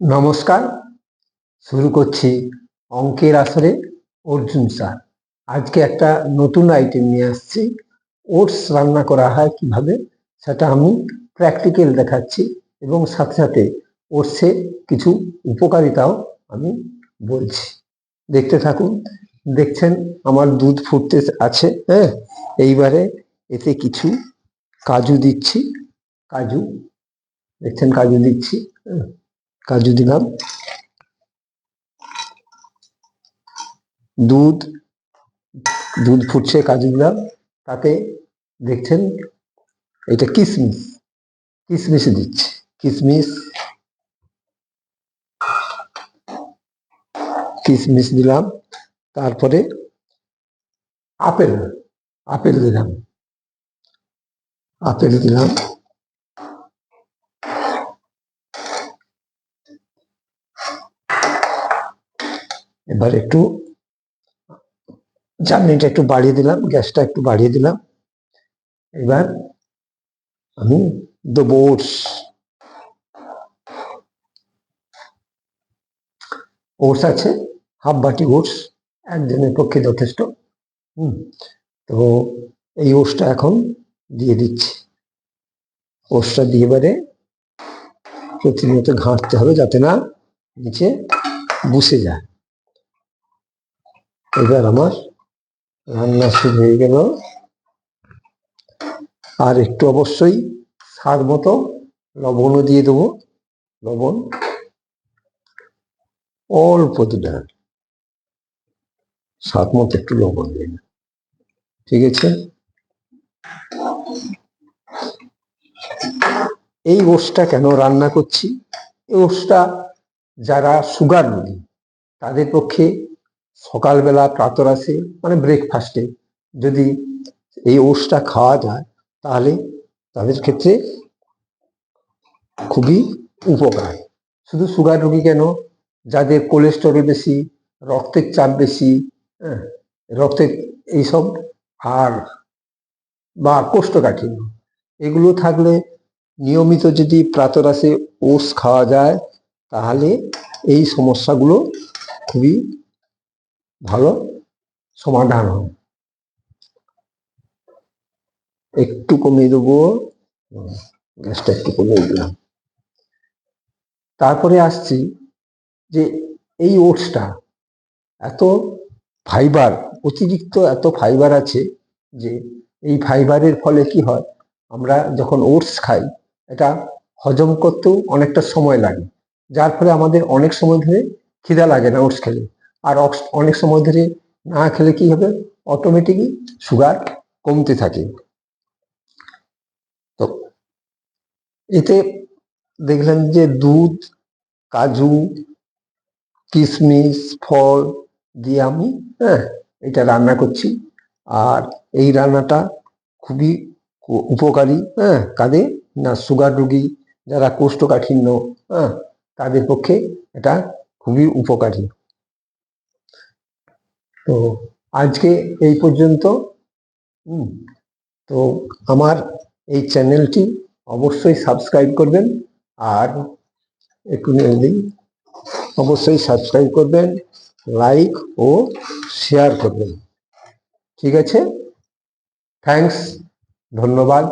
নমস্কার শুরু করছি অঙ্কের আসরে অর্জুন স্যার। আজকে একটা নতুন আইটেম নিয়ে আসছি। ওটস রান্না করা হয় কীভাবে সেটা আমি প্র্যাকটিক্যাল দেখাচ্ছি এবং সাথে সাথে ওটসের কিছু উপকারিতাও আমি বলছি। দেখতে থাকুন দেখছেন আমার দুধ ফুটতে আছে হ্যাঁ? এইবারে এতে কিছু কাজু দিচ্ছি কাজু দেখছেন কাজু দিচ্ছি হ্যাঁ, কাজু দিলাম দুধ দুধ ফুটছে কাজু দিলাম তাতে দেখছেন, এটা কিশমিশ কিশমিশ দিচ্ছে। কিশমিশ কিশমিশ দিলাম। তারপরে আপেল আপেল দিলাম। আপেল দিলাম। এবার একটু চাটনিটা একটু বাড়িয়ে দিলাম, গ্যাসটা একটু বাড়িয়ে দিলাম। এবার আমি দেবো ওটস। ওটস আছে, হাফ বাটি ওটস, একজনের পক্ষে যথেষ্ট। হুম, তো এই ওটসটা এখন দিয়ে দিচ্ছি। ওটসটা দিয়ে এবারে প্রতিনিয়ত ঘাঁটতে হবে যাতে না নিচে বসে যায়। এবার আমার রান্না শুরু হয়ে গেল। আর একটু অবশ্যই স্বাদ মতো লবণও দিয়ে দেবো, লবণ। অল্প দিলাম স্বাদ মতো একটু লবণ দিন ঠিক আছে? এই ওষটা কেন রান্না করছি? এই ওষটা যারা সুগার রোগী, তাদের পক্ষে সকালবেলা প্রাতরাশে মানে ব্রেকফাস্টে যদি এই ওষটা খাওয়া যায়, তাহলে তাদের ক্ষেত্রে খুবই উপকার। শুধু সুগার রোগী কেন? যাদের কোলেস্টেরল বেশি, রক্তের চাপ বেশি হ্যাঁ রক্তের এইসব আর বা কোষ্ঠকাঠিন্য, এগুলো থাকলে নিয়মিত যদি প্রাতরাশে ওষ খাওয়া যায়, তাহলে এই সমস্যাগুলো খুবই ভালো সমাধান হবে। একটু কমিয়ে দেবো, গ্যাসটা একটু কমিয়ে দিলাম। তারপরে আসছি যে এই ওটসটা এত ফাইবার, অতিরিক্ত এত ফাইবার আছে যে এই ফাইবারের ফলে কি হয়, আমরা যখন ওটস খাই, এটা হজম করতেও অনেকটা সময় লাগে। যার ফলে আমাদের অনেক সময় ধরে খিদা লাগে না ওটস খেলে। আর অনেক সময় ধরে না খেলে কি হবে? অটোমেটিকই সুগার কমতে থাকে। তো এতে দেখলেন যে দুধ, কাজু কিশমিশ ফল দিয়ে আমি হ্যাঁ এটা রান্না করছি। আর এই রান্নাটা খুবই উপকারী হ্যাঁ কাদের না সুগার রোগী যারা কোষ্ঠকাঠিন্য হ্যাঁ তাদের পক্ষে এটা খুবই উপকারী। তো আজকে এই পর্যন্ত। তো আমার এই চ্যানেলটি অবশ্যই সাবস্ক্রাইব করবেন আর একটু অবশ্যই সাবস্ক্রাইব করবেন, লাইক ও শেয়ার করবেন। ঠিক আছে? থ্যাঙ্কস, ধন্যবাদ।